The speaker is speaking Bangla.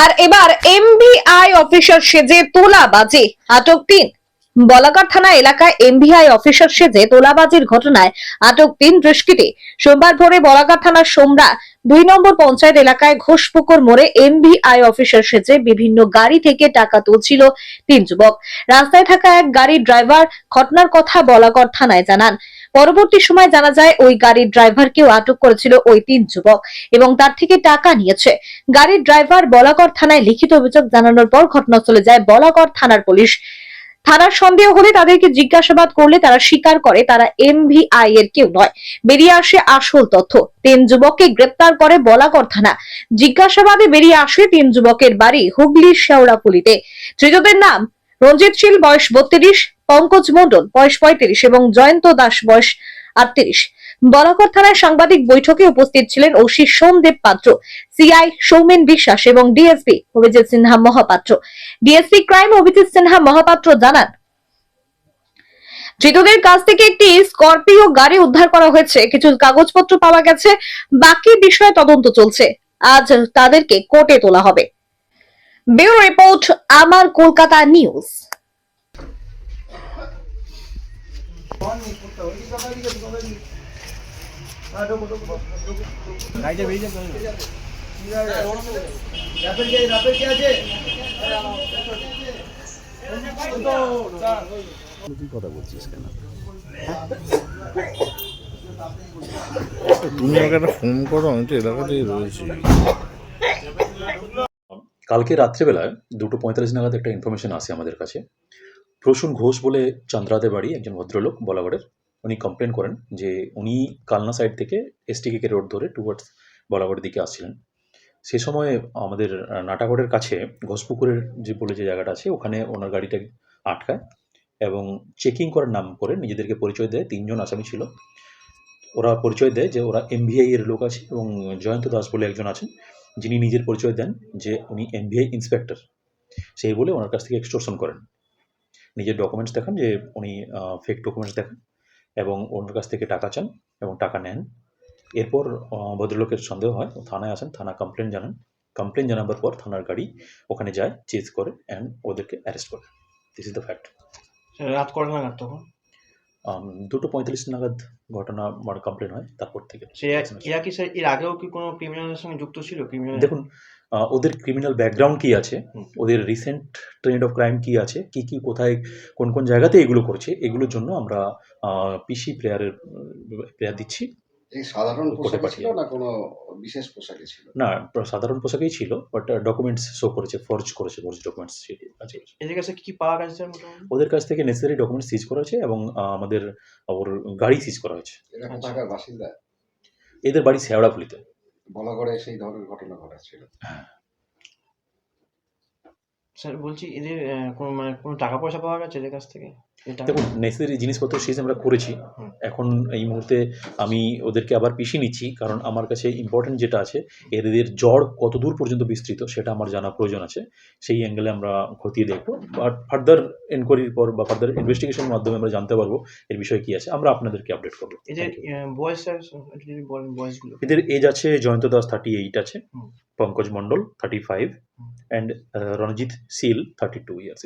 আর এবার এমবিআই অফিসার সেজে তোলাবাজি। আটক তিন। বলাকার থানা এলাকায় এমবিআই অফিসার সেজে তোলাবাজির ঘটনায় আটক তিন দুষ্কৃতী। সোমবার ভোরে বলাকার থানার সোমরা দুই নম্বর পঞ্চায়েত এলাকায় ঘোষপুকুর মোড়ে এমবিআই অফিসার সেজে বিভিন্ন গাড়ি থেকে টাকা তুলছিল তিন যুবক। রাস্তায় থাকা এক গাড়ির ড্রাইভার ঘটনার কথা বলাকর থানায় জানান। পরবর্তী সময় জানা যায়, ওই গাড়ির ড্রাইভারকেও আটক করেছিল ওই তিন যুবক এবং তার থেকে টাকা নিয়েছে। গাড়ির ড্রাইভার বলাকর থানায় লিখিত অভিযোগ জানানোর পর ঘটনাস্থলে যায় বলাকর থানার পুলিশ। থানার সন্দেহ হলে তাদেরকে জিজ্ঞাসাবাদ করলে তারা স্বীকার করে তারা এমভিআই এর কেউ নয়। বেরিয়ে আসে আসল তথ্য। তিন যুবককে গ্রেপ্তার করে বলাকর থানা। জিজ্ঞাসাবাদে বেরিয়ে আসে তিন যুবকের বাড়ি হুগলির শেওড়াপুলিতে। ধৃতদের নাম রঞ্জিত শীল, বয়স বত্রিশ, পঙ্কজ মন্ডল বয়স পঁয়ত্রিশ এবং জয়ন্ত দাস, বয়স আটত্রিশ। বলাকর থানায় সাংবাদিক বৈঠকে উপস্থিত ছিলেন ওসি সোমদেব পাত্র, সিআই সৌমেন বিশ্বাস এবং DSP Abhijit Sinha Mahapatra. DSP crime Abhijit Sinha Mahapatra জানান, ধৃতদের কাছ থেকে একটি স্করপিও গাড়ি উদ্ধার করা হয়েছে। কিছু কাগজপত্র পাওয়া গেছে। বাকি বিষয়ে তদন্ত চলছে। আজ তাদেরকে কোর্টে তোলা হবে। ব্যুরো রিপোর্ট, আমার কলকাতা নিউজ। কথা বলছিস কেন তুমি আমাকে একটা ফোন করো, আমি তো এলাকাতেই রয়েছি। কালকে রাত্রেবেলায় দুটো পঁয়তাল্লিশ নাগাদ একটা ইনফরমেশন আসে আমাদের কাছে। প্রসূন ঘোষ বলে চন্দ্রাতে বাড়ি একজন ভদ্রলোক, বলাগড়ের। উনি কমপ্লেন করেন যে উনি কালনা সাইড থেকে এসটিকে রোড ধরে টুয়ার্ডস বলাগড়ের দিকে আসছিলেন। সে সময় আমাদের নাটাগড়ের কাছে ঘোষপুকুরের যে বলে যে জায়গাটা আছে, ওখানে ওনার গাড়িটা আটকায় এবং চেকিং করার নাম করে নিজেদেরকে পরিচয় দেয়, তিনজন আসামি ছিল। ওরা পরিচয় দেয় যে ওরা এমভিআই এর লোক আছে এবং জয়ন্ত দাস বলে একজন আছেন। যিনি নিজের পরিচয় দেন যে উনি এমভিআই ইন্সপেক্টর, সেই বলে ওনার কাছ থেকে এক্সটোরশন করেন। নিজের ডকুমেন্টস দেখান যে উনি ফেক ডকুমেন্টস দেখান এবং ওনার কাছ থেকে টাকা চান এবং টাকা নেন। এরপর ভদ্রলোকের সন্দেহ হয় থানায় আসেন, থানা কমপ্লেন জানান। কমপ্লেন জানাবার পর থানার গাড়ি ওখানে যায় চেজ করে অ্যান্ড ওদেরকে অ্যারেস্ট করে। দিস ইজ দ্য ফ্যাক্ট রাত কটা নাগাদ তখন? দুটো পঁয়তাল্লিশ নাগাদ ঘটনা মানে কমপ্লেন হয় তারপর থেকে। সে এরা কি স্যার এর আগেও কি কোনো ক্রিমিনালের সঙ্গে যুক্ত ছিল? ক্রিমিনাল দেখুন ওদের ক্রিমিনাল ব্যাকগ্রাউন্ড কি আছে? ওদের রিসেন্ট ট্রেন্ড অফ ক্রাইম কি আছে? কি কি কোথায় কোন কোন জায়গাতে এগুলো করছে? এগুলোর জন্য আমরা পিসি প্লেয়ারের প্লেয়ার দিচ্ছি। সাধারণ পোশাকে ছিল না কোনো বিশেষ পোশাকে ছিল? না সাধারণ পোশাকেই ছিল বাট ডকুমেন্টস শো করেছে ফর্জ করেছে ফর্জ ডকুমেন্টস আছে। এদের কাছে কি কি পাওয়া গেছে ওদের কাছ থেকে নেসেসারি ডকুমেন্টস সিজ করা হয়েছে এবং আমাদের ওর গাড়ি সিজ করা হয়েছে। এরা আচ্ছা। বাসিন্দা? এদের বাড়ি শেওড়াফুলিতে। বলা করে সেই ধরনের ঘটনা ঘটাচ্ছিল স্যার বলছি এদের কোনো মানে কোনো টাকা পয়সা পাওয়া গেছে এদের কাছ থেকে? দেখুন নেসেসারি জিনিসপত্র সিজ আমরা করেছি। এখন এই মুহূর্তে আমি ওদেরকে আবার পিছিয়ে নিচ্ছি কারণ আমার কাছে ইম্পর্টেন্ট যেটা আছে এদের জ্বর কত দূর পর্যন্ত বিস্তৃত সেটা আমার জানা প্রয়োজন আছে। সেই অ্যাঙ্গেলে আমরা খতিয়ে দেখব। বাট ফার্দার এনকোয়ারির পর বা ফার্দার ইনভেস্টিগেশনের মাধ্যমে আমরা জানতে পারব এর বিষয়ে কি আছে। আমরা আপনাদেরকে আপডেট করব। এদের বয়স এদের এজ আছে জয়ন্ত দাস থার্টি এইট আছে হুম। Pankaj Mondal thirty five hmm. And Ranjit Seal thirty two years